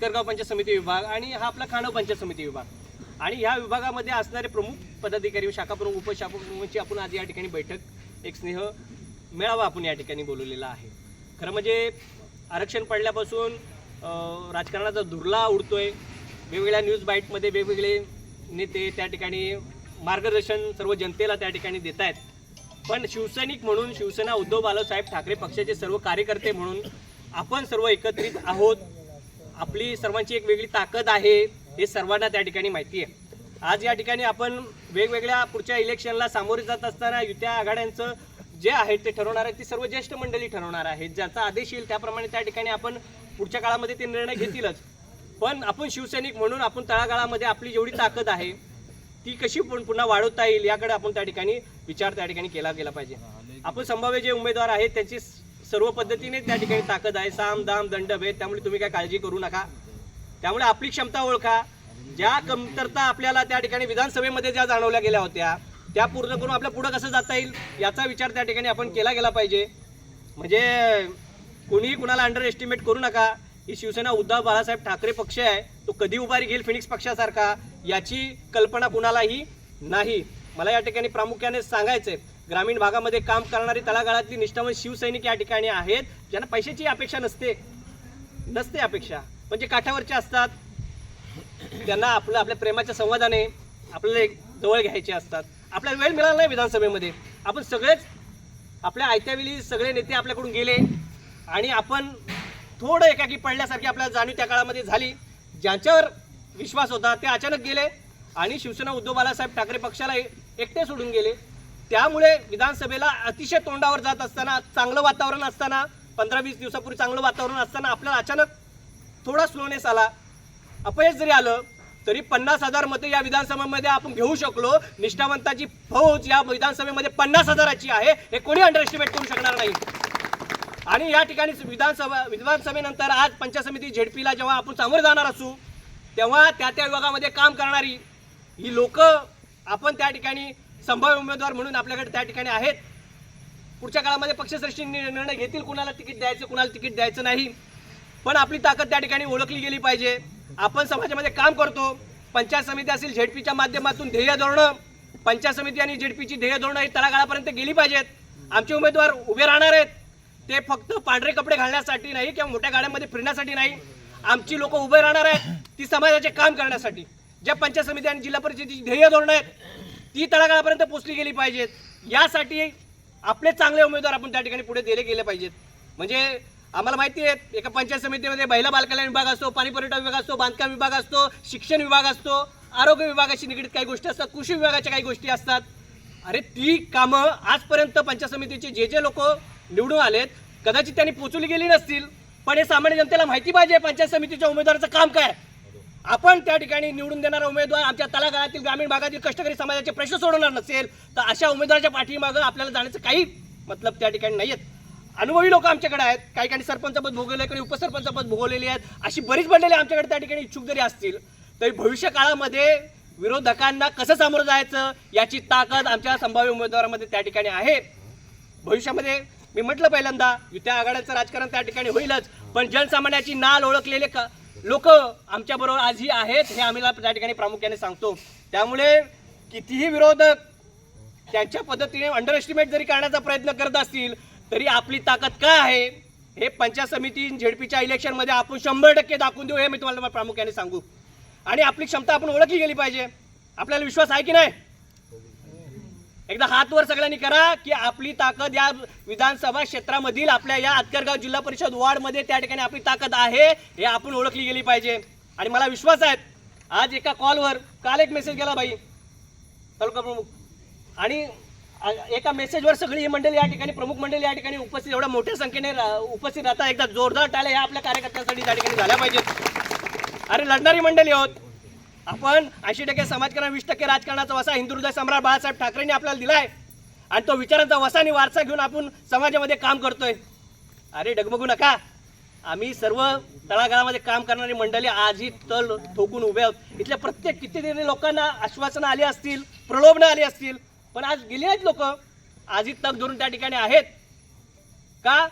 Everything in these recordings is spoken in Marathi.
अत्करगाव पंचायत समिती विभाग आणि हा आपला खाणव पंचायत समिती विभाग. आणि ह्या विभागामध्ये असणारे प्रमुख पदाधिकारी शाखाप्रमुख उपशाखाप्रमुखांची आपण आज या ठिकाणी बैठक एक स्नेह मेळावा आपण या ठिकाणी बोलवलेला आहे. खरं म्हणजे आरक्षण पडल्यापासून राजकारणाचा धुरला उडतोय. वेगवेगळ्या न्यूज बाईटमध्ये वेगवेगळे नेते त्या ठिकाणी मार्गदर्शन सर्व जनतेला त्या ठिकाणी देत आहेत पण शिवसैनिक म्हणून शिवसेना उद्धव बाळासाहेब ठाकरे पक्षाचे सर्व कार्यकर्ते म्हणून आपण सर्व एकत्रित आहोत. आपली सर्वांची एक वेगळी ताकद आहे हे सर्वांना त्या ठिकाणी माहिती आहे. आज या ठिकाणी आपण वेगवेगळ्या पुढच्या इलेक्शनला सामोरे जात असताना युत्या आघाड्यांचं जे आहेत ते ठरवणार आहेत ती सर्व ज्येष्ठ मंडळी ठरवणार आहेत ज्याचा आदेश येईल त्याप्रमाणे त्या ठिकाणी आपण पुढच्या काळामध्ये ते निर्णय घेतीलच. पण आपण शिवसैनिक म्हणून आपण तळागाळामध्ये आपली जेवढी ताकद आहे ती कशी पुन- पुन्हा वाढवता येईल याकडे आपण त्या ठिकाणी विचार त्या ठिकाणी केला गेला पाहिजे. आपण संभाव्य जे उमेदवार आहेत त्यांची सर्व पद्धतीने त्या ठिकाणी ताकद आहे. साम दाम दंड भेद त्यामुळे तुम्ही काय काळजी करू नका. त्यामुळे आपली क्षमता ओळखा. ज्या कमतरता आपल्याला त्या ठिकाणी विधानसभेमध्ये ज्या जाणवल्या गेल्या होत्या त्या पूर्ण करून आपल्या पुढं कसं जाता येईल याचा विचार त्या ठिकाणी आपण केला गेला पाहिजे. म्हणजे कोणीही कुणाला अंडर एस्टिमेट करू नका. ही शिवसेना उद्धव बाळासाहेब ठाकरे पक्ष आहे. तो कधी उभारी घेईल फिनिक्स पक्षासारखा? याची कल्पना कुणालाही नाही. मला या ठिकाणी प्रामुख्याने सांगायचंय. ग्रामीण भागामध्ये काम करणारी तळागाळातली निष्ठावान शिवसैनिक या ठिकाणी आहेत. ज्यांना पैशाची अपेक्षा नसते. नसते अपेक्षा. म्हणजे काठावरचे असतात. त्यांना आपलं आपल्या प्रेमाच्या संवादाने आपल्याला एक जवळ घ्यायचे असतात. आपल्याला वेळ मिळाला नाही विधानसभेमध्ये. आपण सगळेच आपल्या आयत्यावेळी सगळे नेते आपल्याकडून गेले. आणि आपण थोडं एकाकी पडल्यासारखी आपल्याला जाणीव त्या काळामध्ये झाली. ज्यांच्यावर विश्वास होता ते अचानक गेले. आणि शिवसेना उद्धव बाळासाहेब ठाकरे पक्षाला एकटे सोडून गेले. त्यामुळे विधानसभेला अतिशय तोंडावर जात असताना चांगलं वातावरण असताना पंधरा वीस दिवसापूर्वी चांगलं वातावरण असताना आपल्याला अचानक थोडा स्लोनेस आला. अपयश जरी आलं तरी पन्नास हजार मते या विधानसभेमध्ये आपण घेऊ शकलो. निष्ठावंताची फौज या विधानसभेमध्ये पन्नास हजाराची आहे. हे कोणी अंडर एस्टिमेट करू शकणार नाही. आणि या ठिकाणी विधानसभा विधानसभेनंतर आज पंचायत समिती झेडपीला जेव्हा आपण सामोरे जाणार असू तेव्हा त्या त्या विभागामध्ये काम करणारी ही लोक आपण त्या ठिकाणी संभाव्य उमेदवार म्हणून आपल्याकडे त्या ठिकाणी आहेत. पुढच्या काळामध्ये पक्षश्रेष्ठी निर्णय घेतील कुणाला तिकीट द्यायचं कुणाला तिकीट द्यायचं नाही. पण आपली ताकद त्या ठिकाणी ओळखली गेली पाहिजे. आपण समाजामध्ये काम करतो. पंचायत समिती असेल झेडपीच्या माध्यमातून ध्येय धोरणं. पंचायत समिती आणि झेडपीची ध्येय धोरणं ही तळागाळापर्यंत गेली पाहिजेत. आमचे उमेदवार उभे राहणार आहेत. ते फक्त पांढरे कपडे घालण्यासाठी नाही किंवा मोठ्या गाड्यांमध्ये फिरण्यासाठी नाही. आमची लोक उभे राहणार आहेत. ती समाजाचे काम करण्यासाठी. ज्या पंचायत समिती आणि जिल्हा परिषदेची ध्येय धोरणं आहेत ती तळागाळापर्यंत पोचली गेली पाहिजेत. यासाठी आपले चांगले उमेदवार आपण त्या ठिकाणी पुढे दिले गेले पाहिजेत. म्हणजे आम्हाला माहिती आहे एका पंचायत समितीमध्ये महिला बालकल्याण विभाग असतो पाणी पुरवठा विभाग असतो बांधकाम विभाग असतो शिक्षण विभाग असतो आरोग्य विभागाशी निगडीत काही गोष्टी असतात कृषी विभागाच्या काही गोष्टी असतात. अरे ती कामं आजपर्यंत पंचायत समितीचे जे जे लोक निवडून आलेत कदाचित त्यांनी पोचवली गेली नसतील पण हे सामान्य जनतेला माहिती पाहिजे पंचायत समितीच्या उमेदवाराचं काम काय? आपण त्या ठिकाणी निवडून देणारा उमेदवार आमच्या तलागाळातील ग्रामीण भागातील कष्टकरी समाजाचे प्रश्न सोडवणार नसेल तर अशा उमेदवाराच्या पाठीमागं आपल्याला जाण्याचं काही मतलब त्या ठिकाणी नाही आहेत अनुभवी लोक आमच्याकडे आहेत. काही काही सरपंच पद भोगवले काही उपसरपंच पद भोगवलेली आहेत. अशी बरीच बनलेली आमच्याकडे त्या ठिकाणी इच्छुक जरी असतील तरी भविष्य काळामध्ये विरोधकांना कसं सामोरं जायचं याची ताकद आमच्या संभाव्य उमेदवारामध्ये त्या ठिकाणी आहे. भविष्यामध्ये मी म्हटलं पहिल्यांदा युत्या आघाड्याचं राजकारण त्या ठिकाणी होईलच पण जनसामान्याची नाल ओळखलेले का लोक आमच्याबरोबर आजही आहेत हे आम्ही त्या ठिकाणी प्रामुख्याने सांगतो. त्यामुळे कितीही विरोधक त्यांच्या पद्धतीने अंडर एस्टिमेट जरी करण्याचा प्रयत्न करत असतील तरी आपली ताकद काय आहे हे पंचायत समिती झेडपीच्या इलेक्शनमध्ये आपण शंभर टक्के दाखवून देऊ हे मी तुम्हाला प्रामुख्याने सांगू. आणि आपली क्षमता आपण ओळखली गेली पाहिजे. आपल्याला विश्वास आहे की नाही? एकदा हात वर सगळ्यांनी करा की आपली ताकद या विधानसभा क्षेत्रामधील आपल्या या अत्करगाव जिल्हा परिषद वॉर्डमध्ये त्या ठिकाणी आपली ताकद आहे हे आपण ओळखली गेली पाहिजे. आणि मला विश्वास आहे आज एका कॉलवर काल एक मेसेज गेला बाई तालुका प्रमुख. आणि एका मेसेजवर सगळी ही मंडळी या ठिकाणी प्रमुख मंडळी या ठिकाणी उपस्थित एवढ्या मोठ्या संख्येने रा- उपस्थित राहता एकदा जोरदार टाळ्या ह्या आपल्या कार्यकर्त्यांसाठी त्या ठिकाणी झाल्या पाहिजेत. अरे लढणारी मंडळी आहोत. आपण ऐंशी टक्के समाजकारण वीस टक्के राजकारणाचा वसा हिंदू हृदय सम्राट बाळासाहेब ठाकरेंनी आपल्याला दिलाय. आणि तो विचारांचा वसा आणि वारसा घेऊन आपण समाजामध्ये काम करतोय. अरे डगमगू नका. आम्ही सर्व तळागाळामध्ये काम करणारी मंडळी आजही तल ठोकून उभे आहोत. इथल्या प्रत्येक कितीतरी लोकांना आश्वासनं आली असतील प्रलोभनं आली असतील पण आज गेली आहेत लोक. आजही तग धरून त्या ठिकाणी आहेत. का?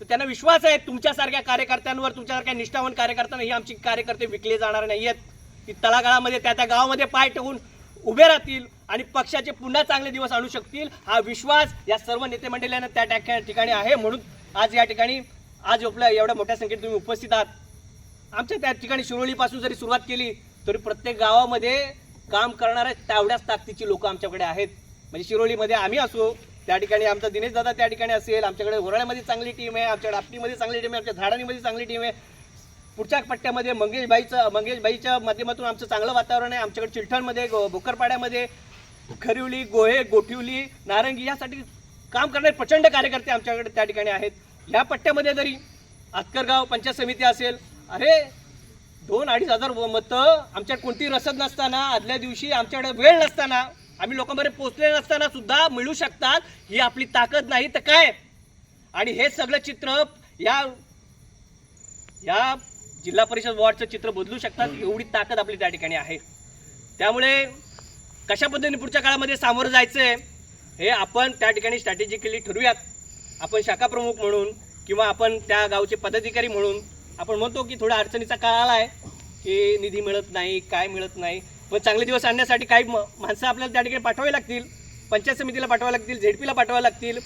तर त्यांना विश्वास आहे तुमच्यासारख्या कार्यकर्त्यांवर तुमच्यासारख्या निष्ठावान कार्यकर्त्यांना ही आमची कार्यकर्ते विकले जाणार नाही आहेत ती तळागाळामध्ये त्या त्या गावामध्ये पाय ठेवून उभे राहतील आणि पक्षाचे पुन्हा चांगले दिवस आणू शकतील हा विश्वास या सर्व नेते मंडळींना त्या त्या ठिकाणी आहे. म्हणून आज या ठिकाणी आज आपल्या एवढ्या मोठ्या संख्येत तुम्ही उपस्थित आहात. आमच्या त्या ठिकाणी शिरोळीपासून जरी सुरुवात केली तरी प्रत्येक गावामध्ये काम करणाऱ्या तेवढ्याच ताकदीची लोक आमच्याकडे आहेत. म्हणजे शिरोळीमध्ये आम्ही असो त्या ठिकाणी आमचा दिनेश दादा त्या ठिकाणी असेल आमच्याकडे होराळ्यामध्ये चांगली टीम आहे आमच्याकडे आपटीमध्ये चांगली टीम आहे आमच्या झाडांमध्ये चांगली टीम आहे. पुढच्या पट्ट्यामध्ये मंगेशबाईचं मंगेशबाईच्या माध्यमातून आमचं चांगलं वातावरण आहे. आमच्याकडे चिलठणमध्ये भोकरपाड्यामध्ये खरिवली गोहे गोठिवली नारंगी यासाठी काम करणारे प्रचंड कार्यकर्ते आमच्याकडे त्या ठिकाणी आहेत. ह्या पट्ट्यामध्ये जरी आतकरगाव पंचायत समिती असेल अरे दोन अडीच हजार मतं आमच्याकडे कोणती रसद नसताना आदल्या दिवशी आमच्याकडे वेळ नसताना आम्ही लोकांमध्ये पोचले नसताना सुद्धा मिळू शकतात ही आपली ताकद नाही तर काय? आणि हे सगळं चित्र या या जिल्हा परिषद वॉर्डचं चित्र बदलू शकतात एवढी ताकद आपली त्या ठिकाणी आहे. त्यामुळे कशा पद्धतीने पुढच्या काळामध्ये सामोरं जायचं आहे हे आपण त्या ठिकाणी स्ट्रॅटेजिकली ठरवूयात. आपण शाखा प्रमुख म्हणून किंवा आपण त्या गावचे पदाधिकारी म्हणून आपण म्हणतो की थोडा अडचणीचा काळ आला आहे की निधी मिळत नाही काय मिळत नाही. पण चांगले दिवस आणण्यासाठी काही माणसं आपल्याला त्या ठिकाणी पाठवावी लागतील पंचायत समितीला पाठवावी लागतील झेडपीला पाठवावी लागतील.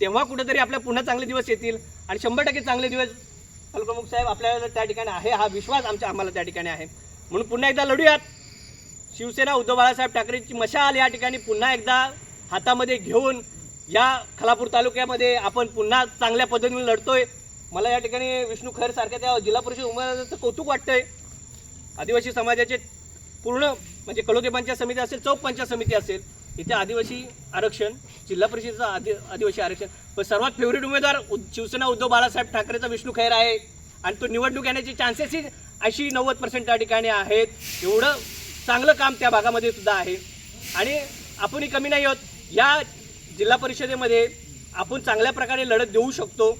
तेव्हा कुठेतरी आपल्या पुन्हा चांगले दिवस येतील आणि शंभर टक्के चांगले दिवस प्रमुख साहेब आपल्याला त्या ठिकाणी आहे हा विश्वास आमच्या आम्हाला त्या ठिकाणी आहे. म्हणून पुन्हा एकदा लढूयात. शिवसेना उद्धव बाळासाहेब ठाकरेंची मशाल या ठिकाणी पुन्हा एकदा हातामध्ये घेऊन या खलापूर तालुक्यामध्ये आपण पुन्हा चांगल्या पद्धतीने लढतोय. मला या ठिकाणी विष्णू खैर सारख्या त्या जिल्हा परिषद उमेदवाराचं कौतुक वाटतंय. आदिवासी समाजाचे पूर्ण म्हणजे कलोदे पंचायत समिती असेल चौक पंचायत समिती असेल इथे आदिवासी आरक्षण जिल्हा परिषदेचं आदि आदिवासी आरक्षण पण सर्वात फेवरेट उमेदवार शिवसेना उद्धव बाळासाहेब ठाकरेचा विष्णू खैर आहे. आणि तो निवडणूक येण्याचे चान्सेसही ऐंशी नव्वद पर्सेंट त्या ठिकाणी आहेत. एवढं चांगलं काम त्या भागामध्ये सुद्धा आहे. आणि आपणही कमी नाही आहोत. या जिल्हा परिषदेमध्ये आपण चांगल्या प्रकारे लढत देऊ शकतो.